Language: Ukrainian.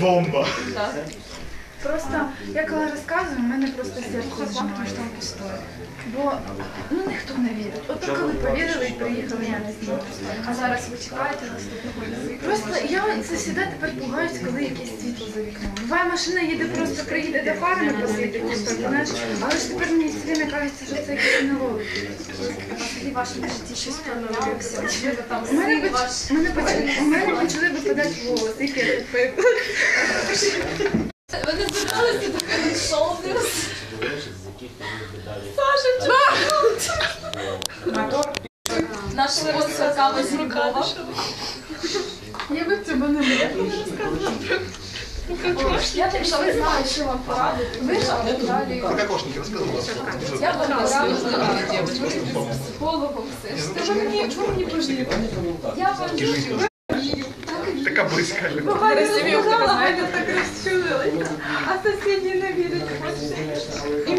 Бомба. Просто я коли розказую, в мене просто серце фактом, що там пустое. Бо ну ніхто не вірить. От коли повірили і приїхали, я не знаю. А зараз ви чекаєте наступного. Просто я це завжди тепер пугаюсь, коли якесь світло за вікном. Буває машина їде, просто приїде до фарми типу, знаєш, але ж тепер мені все время кажеться, що це якісь налоги. І в вашому житті щось помінялося? Чи ви там У мене, син поч... у мене, почали... у мене почали випадати волоси, які я пив. Ви не зверталися до Кевін Шоулдерс? Наш спонсор кави з Рукава. Я би цього не могла. Я так що ви знаєте, що вам порадити. Ви ж далі. Про кокошники розказувала. Я вам порадила з психологом все. Ви мені, чому мені пожили? Я вам дуже Така близька. Розумію, хто знаєте, так розчулилися. А сусіді не вірять. І